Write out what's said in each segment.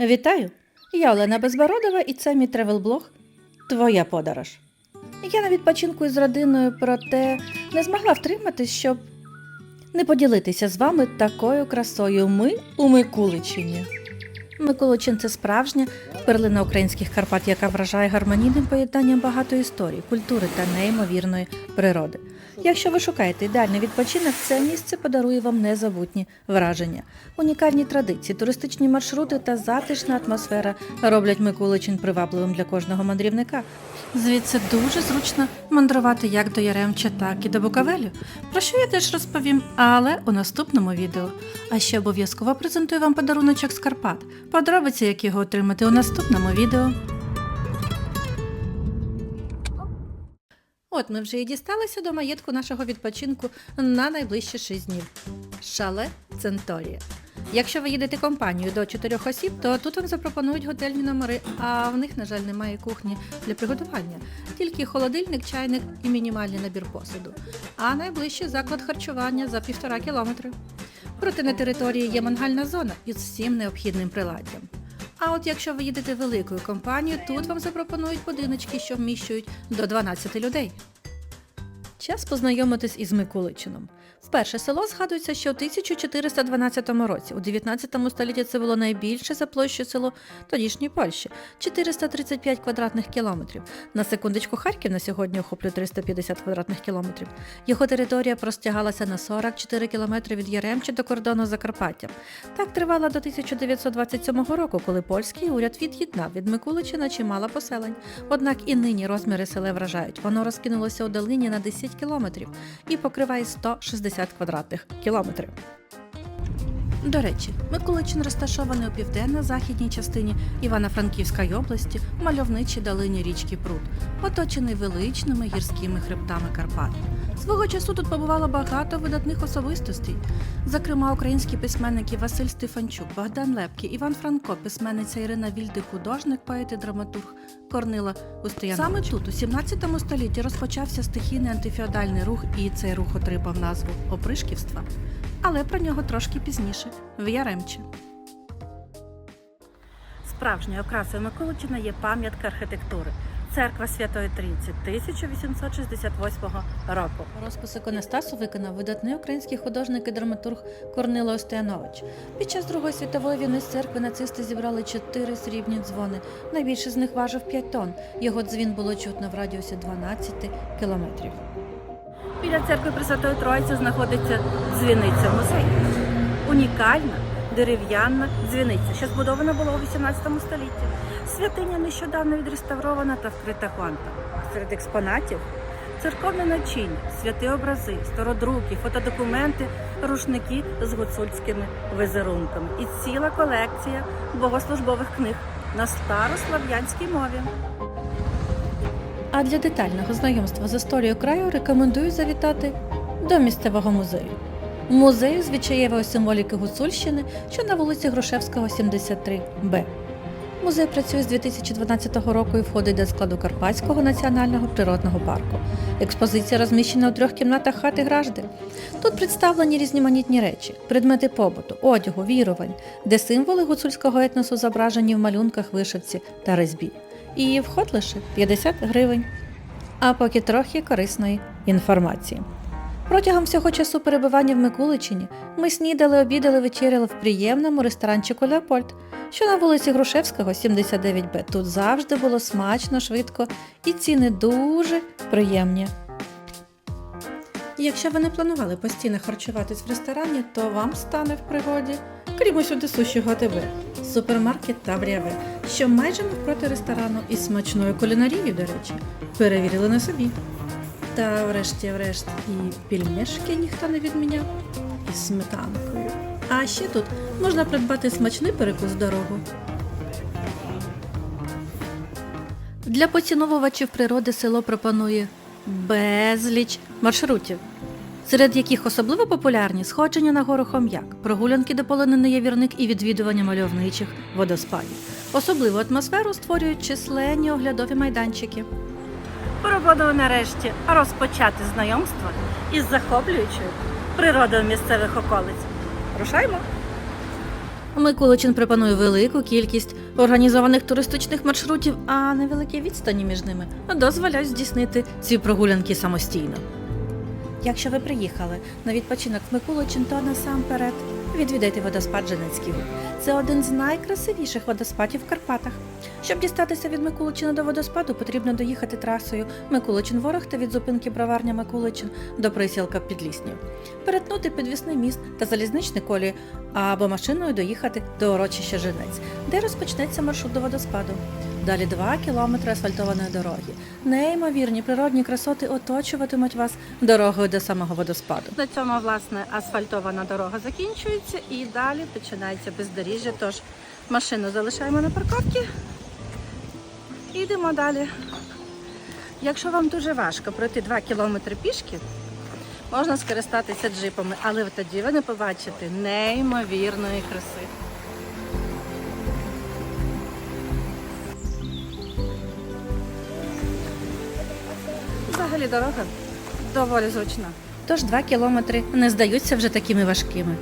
Вітаю! Я Олена Безбородова і це мій тревел-блог Твоя подорож. Я на відпочинку із родиною, проте не змогла втриматись, щоб не поділитися з вами такою красою. Ми у Микуличині. Миколичин це справжня перлина українських Карпат, яка вражає гармонійним поєднанням багато історій, культури та неймовірної природи. Якщо ви шукаєте ідеальний відпочинок, це місце подарує вам незабутні враження. Унікальні традиції, туристичні маршрути та затишна атмосфера роблять Миколичин привабливим для кожного мандрівника. Звідси дуже зручно мандрувати як до Яремча, так і до Буковелю, про що я теж розповім, але у наступному відео. А ще обов'язково презентую вам подаруночок з Карпат. Подробиці, як його отримати у наступному відео. От ми вже і дісталися до маєтку нашого відпочинку на найближчі 6 днів. Шале Центорія. Якщо ви їдете компанією до 4 осіб, то тут вам запропонують готельні номери, а в них, на жаль, немає кухні для приготування, тільки холодильник, чайник і мінімальний набір посуду. А найближчий заклад харчування за півтора кілометри. Проте на території є мангальна зона із всім необхідним приладдям. А от якщо ви їдете великою компанією, тут вам запропонують будиночки, що вміщують до 12 людей. Час познайомитись із Миколичином. Вперше село згадується ще у 1412 році. У 19 столітті це було найбільше за площею село тодішньої Польщі 435 квадратних кілометрів. На секундочку Харків на сьогодні охоплює 350 квадратних кілометрів. Його територія простягалася на 44 кілометри від Яремчі до кордону з Закарпаттям. Так тривала до 1927 року, коли польський уряд від'єднав від Микуличина чимало поселень. Однак і нині розміри села вражають. Воно розкинулося у долині на 10 кілометрів і покриває 160 квадратних кілометрів. До речі, Миколичин розташований у південно-західній частині Івано-Франківської області, в мальовничій долині річки Прут, оточений величними гірськими хребтами Карпат. Свого часу тут побувало багато видатних особистостей, зокрема українські письменники Василь Стефанчук, Богдан Лепкі, Іван Франко, письменниця Ірина Вільди, художник, поет і драматург Корнила Устиянович. Саме тут, у 17 столітті, розпочався стихійний антифеодальний рух, і цей рух отримав назву опришківства. Але про нього трошки пізніше, в Яремчі. Справжньою окрасою Миколичина є пам'ятка архітектури. Церква Святої Трійці 1868 року. Розпис іконостасу виконав видатний український художник і драматург Корнило Остянович. Під час Другої світової війни з церкви нацисти зібрали чотири срібні дзвони. Найбільший з них важив 5 тонн. Його дзвін було чутно в радіусі 12 кілометрів. Біля церкви Пресвятої Троїці знаходиться дзвіниця музей. Унікальна дерев'яна дзвіниця, що збудована була у 18 столітті. Святиня нещодавно відреставрована та вкрита гонтом. Серед експонатів церковне начиння, святі образи, стародруки, фотодокументи, рушники з гуцульськими візерунками і ціла колекція богослужбових книг на старослав'янській мові. А для детального знайомства з історією краю рекомендую завітати до місцевого музею. Музею звичаєвої символіки Гуцульщини, що на вулиці Грушевського, 73Б. Музей працює з 2012 року і входить до складу Карпатського національного природного парку. Експозиція розміщена у трьох кімнатах хати Гражди. Тут представлені різноманітні речі, предмети побуту, одягу, вірувань, де символи гуцульського етносу зображені в малюнках, вишивці та резьбі. І вход лише 50 гривень. А поки трохи корисної інформації. Протягом всього часу перебування в Микуличині ми снідали, обідали, вечеряли в приємному ресторанчику Леопольд, що на вулиці Грушевського, 79Б. Тут завжди було смачно, швидко і ціни дуже приємні. Якщо ви не планували постійно харчуватись в ресторані, то вам стане в пригоді, крім усюди суші ТБ, супермаркет Тавріаве, що майже навпроти ресторану із смачною кулінарією, до речі, перевірили на собі. Та врешті-врешт і пільмешки ніхто не відміняв із сметанкою. А ще тут можна придбати смачний перекус дорогу. Для поціновувачів природи село пропонує безліч маршрутів, серед яких особливо популярні сходження на гору Хом'як, прогулянки до полонини Явірник і відвідування мальовничих водоспадів. Особливу атмосферу створюють численні оглядові майданчики. Пробудемо нарешті розпочати знайомство із захоплюючою природою місцевих околиць. Рушаймо! Миколичин пропонує велику кількість організованих туристичних маршрутів, а невеликі відстані між ними дозволяють здійснити ці прогулянки самостійно. Якщо ви приїхали на відпочинок в Миколичин, то насамперед відвідайте водоспад Женецький Гук. Це один з найкрасивіших водоспадів в Карпатах. Щоб дістатися від Миколичина до водоспаду, потрібно доїхати трасою Миколичин Ворог та від зупинки броварня Миколичин до присілка Підліснів, перетнути підвісний міст та залізничні колії, або машиною доїхати до урочища Женець, де розпочнеться маршрут до водоспаду. Далі 2 кілометри асфальтованої дороги. Неймовірні природні красоти оточуватимуть вас дорогою до самого водоспаду. На цьому власне асфальтована дорога закінчується і далі починається бездоріжжя. Тож машину залишаємо на парковці і йдемо далі. Якщо вам дуже важко пройти 2 кілометри пішки, можна скористатися джипами, але тоді ви не побачите неймовірної краси. Взагалі дорога доволі зручна. Тож 2 кілометри не здаються вже такими важкими.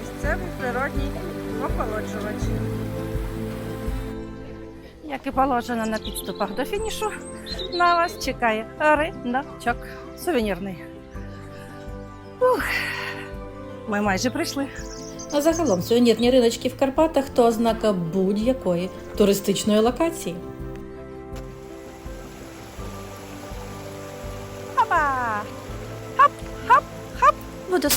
Місцевий природній охолоджувач. Як і положено на підступах до фінішу, на вас чекає риночок сувенірний. Ух, ми майже прийшли. А загалом сувенірні риночки в Карпатах то ознака будь-якої туристичної локації.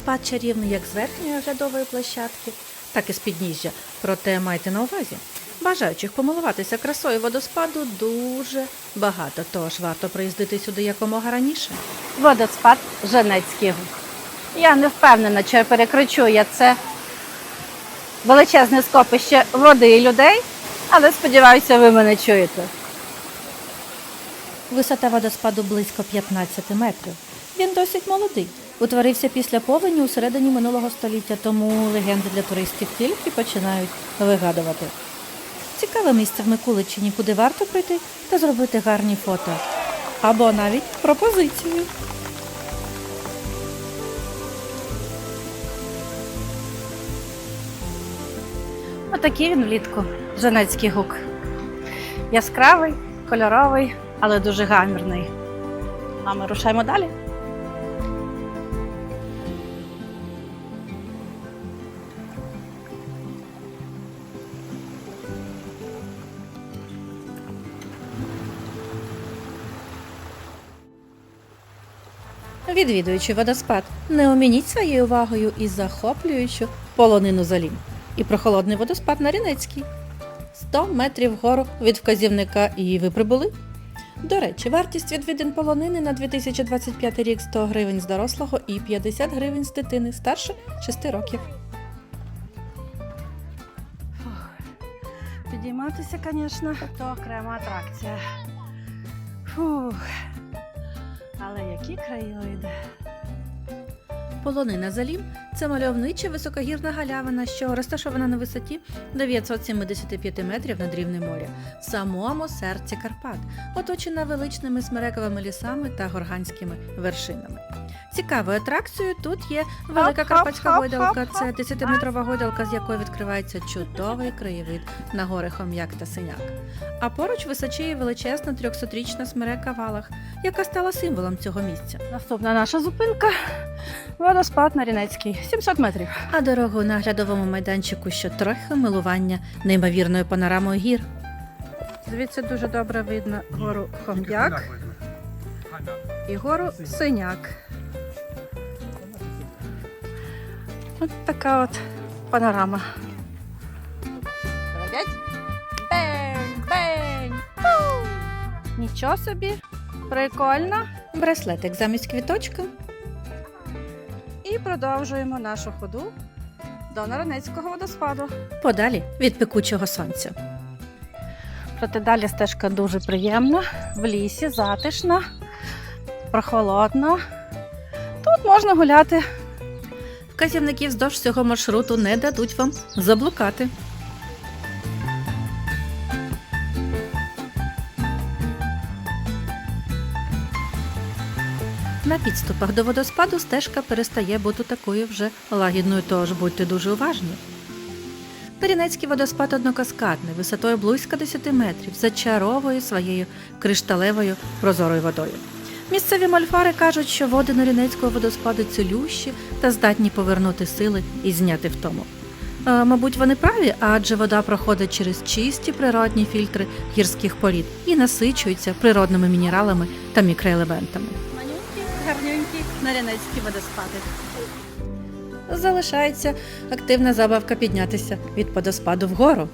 Водоспад чарівний як з верхньої оглядової площадки, так і з підніжжя. Проте майте на увазі. Бажаючих помилуватися красою водоспаду дуже багато, тож варто приїздити сюди якомога раніше. Водоспад Женецький Гук. Я не впевнена, чи перекричу я це величезне скопище води і людей, але сподіваюся, ви мене чуєте. Висота водоспаду близько 15 метрів. Він досить молодий. Утворився після повені у середині минулого століття, тому легенди для туристів тільки починають вигадувати. Цікаве місце в Микуличині, куди варто прийти та зробити гарні фото. Або навіть пропозицію. Отакий він влітку, Женецький гук. Яскравий, кольоровий, але дуже гамірний. А ми рушаємо далі. Відвідуючи водоспад, не омініть своєю увагою і захоплюючу полонину залім. І прохолодний водоспад на Рінецький. 100 метрів вгору від вказівника і ви прибули. До речі, вартість відвідин полонини на 2025 рік 100 гривень з дорослого і 50 гривень з дитини старше 6 років. Підійматися, звісно, то окрема атракція. Фух. Але які краєвиди. Полонина Залім це мальовнича високогірна галявина, що розташована на висоті 975 метрів над рівнем моря, в самому серці Карпат, оточена величними смерековими лісами та горганськими вершинами. Цікавою атракцією тут є велика карпатська гойдалка. Це 10-метрова гойдалка, з якої відкривається чудовий краєвид на гори Хом'як та Синяк. А поруч височіє величезна 300-річна смерека Валах, яка стала символом цього місця. Наступна наша зупинка водоспад на Рінецький. 700 метрів. А дорогу на оглядовому майданчику ще трохи милування неймовірною панорамою гір. Звідси дуже добре видно гору Хом'як і гору Синяк. От така от панорама. Бень, бень! Нічого собі. Прикольно. Браслетик замість квіточка. Продовжуємо нашу ходу до Наранецького водоспаду. Подалі від пекучого сонця. Проте далі стежка дуже приємна, в лісі, затишна, прохолодно. Тут можна гуляти. Вказівники вздовж цього маршруту не дадуть вам заблукати. Підступах до водоспаду стежка перестає бути такою вже лагідною, тож будьте дуже уважні. Тарінецький водоспад однокаскадний, висотою близько 10 метрів, зачаровує своєю кришталевою прозорою водою. Місцеві мольфари кажуть, що води Нарінецького водоспаду цілющі та здатні повернути сили і зняти втому. Е, Мабуть, вони праві, адже вода проходить через чисті природні фільтри гірських порід і насичується природними мінералами та мікроелементами. Манюнькі, нарянецькі водоспади. Залишається активна забавка піднятися від водоспаду вгору.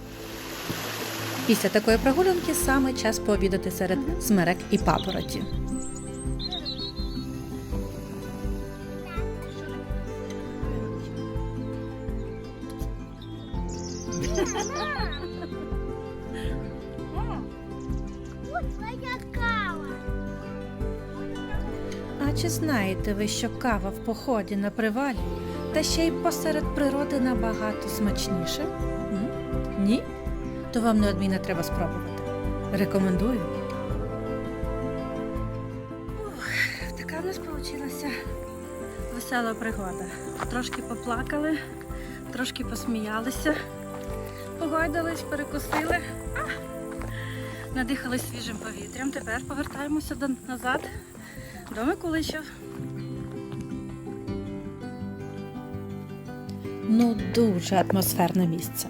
Після такої прогулянки саме час пообідати серед смерек і папороті. Чи знаєте ви, що кава в поході на привалі та ще й посеред природи набагато смачніше? Ні? То вам неодмінно треба спробувати. Рекомендую. Така в нас вийшла весела пригода. Трошки поплакали, трошки посміялися, погойдались, перекусили, надихались свіжим повітрям. Тепер повертаємося до, назад до Миколичів. Ну, дуже атмосферне місце.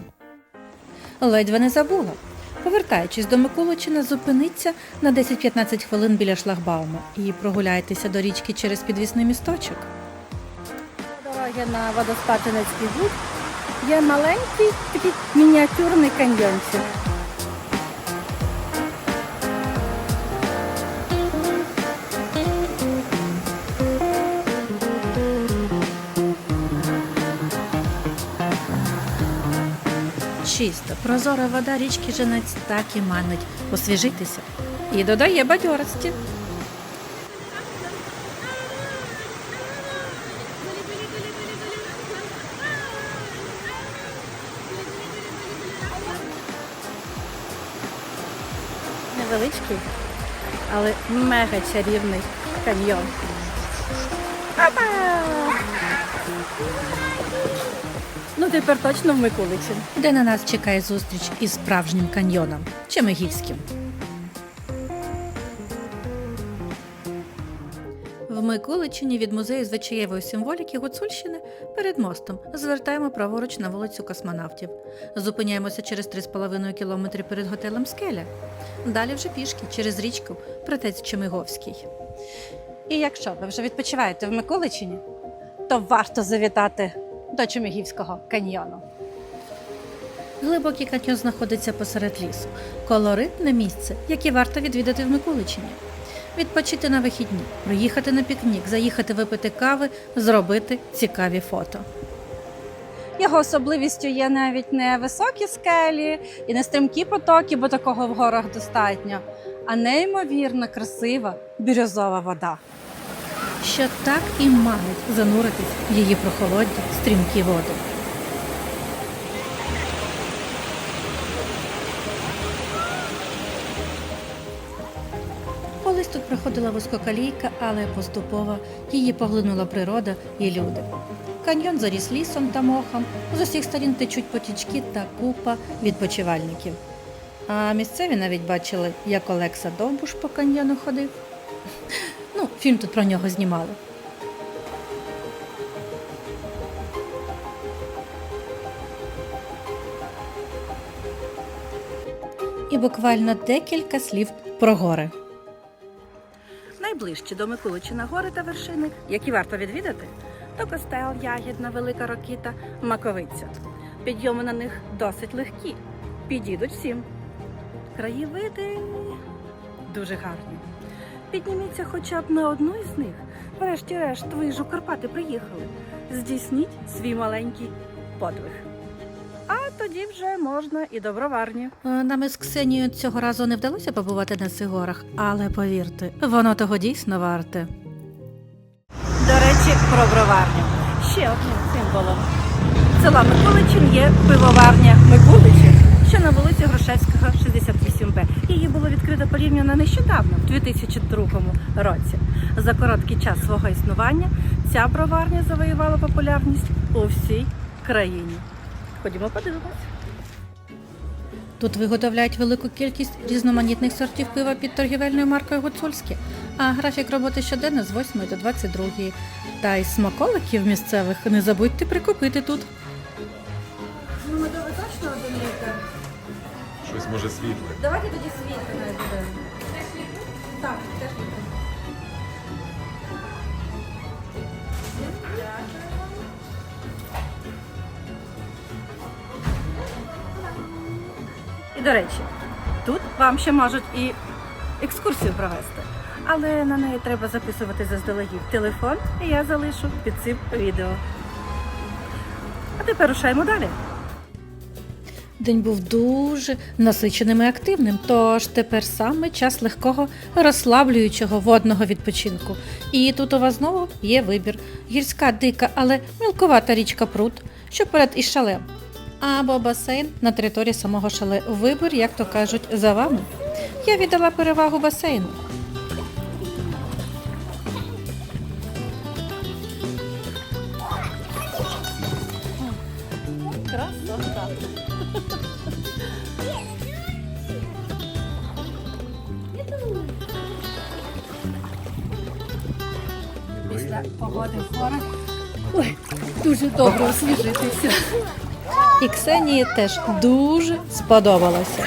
Ледве не забула. Повертаючись до Миколичина, зупиниться на 10-15 хвилин біля шлагбаума і прогуляйтеся до річки через підвісний місточок. Дороги на водоспад Тинецький є маленький такий мініатюрний каньйончик. Чиста, прозора вода річки Женець так і манить освіжитися і додає бадьорості. Невеличкий, але мега чарівний каньйон. Опа! Ну тепер точно в Миколичі. де на нас чекає зустріч із справжнім каньйоном Чемигівським. В Миколичині від музею звичаєвої символіки Гуцульщини перед мостом звертаємо праворуч на вулицю космонавтів. Зупиняємося через 3,5 кілометри перед готелем Скеля. Далі вже пішки через річку Претець Чемиговський. І якщо ви вже відпочиваєте в Миколичині, то варто завітати до Чемігівського каньйону. Глибокий каньйон знаходиться посеред лісу. Колоритне місце, яке варто відвідати в Миколичині. Відпочити на вихідні, приїхати на пікнік, заїхати випити кави, зробити цікаві фото. Його особливістю є навіть не високі скелі і не стрімкі потоки, бо такого в горах достатньо, а неймовірно красива бірюзова вода. Що так і манить зануритись в її прохолодні стрімкі води. Колись тут проходила вузькокалійка, але поступово її поглинула природа і люди. Каньйон заріс лісом та мохом, з усіх сторін течуть потічки та купа відпочивальників. А місцеві навіть бачили, як Олекса Довбуш по каньйону ходив. Фільм тут про нього знімали. І буквально декілька слів про гори. Найближчі до Миколичина гори та вершини, які варто відвідати, то костел, ягідна, велика рокіта, маковиця. Підйоми на них досить легкі, підійдуть всім. Краєвиди дуже гарні. Підніміться хоча б на одну із них. Врешті-решт, ви ж у Карпати приїхали. Здійсніть свій маленький подвиг. А тоді вже можна і до броварні. Е, Нам із Ксенією цього разу не вдалося побувати на цих горах, але повірте, воно того дійсно варте. До речі, про броварню. Ще одним символом. Села Миколичин є пивоварня Миколичів. Що на вулиці Грушевського, 68Б. Її було відкрито порівняно нещодавно, в 2002 році. За короткий час свого існування ця броварня завоювала популярність у всій країні. Ходімо подивимось. Тут виготовляють велику кількість різноманітних сортів пива під торгівельною маркою Гуцульське, а графік роботи щоденно з 8 до 22. Та й смаколиків місцевих не забудьте прикупити тут. Може світле. Давайте тоді світло не буде. Так, теж літр. І до речі, тут вам ще можуть і екскурсію провести. Але на неї треба записувати заздалегідь телефон, і я залишу під цим відео. А тепер рушаємо далі. День був дуже насиченим і активним, тож тепер саме час легкого розслаблюючого водного відпочинку. І тут у вас знову є вибір: гірська, дика, але мілковата річка Прут, що поряд із шалем. Або басейн на території самого шале. Вибір, як то кажуть, за вами. Я віддала перевагу басейну. Красота. Після погоди в Ой, дуже добре освіжитися. І Ксенії теж дуже сподобалося.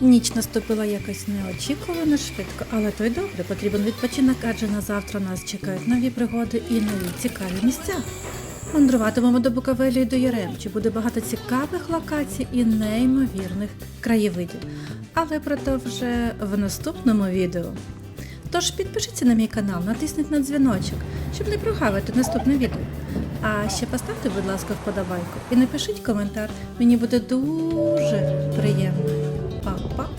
Ніч наступила якось неочікувано швидко, але то й добре, потрібен відпочинок, адже на завтра нас чекають нові пригоди і нові цікаві місця. Мандруватимемо до Буковелі і до Яремчі. Буде багато цікавих локацій і неймовірних краєвидів. Але про то вже в наступному відео. Тож підпишіться на мій канал, натисніть на дзвіночок, щоб не прогавити наступне відео. А ще поставте, будь ласка, вподобайку і напишіть коментар. Мені буде дуже приємно. 宝宝。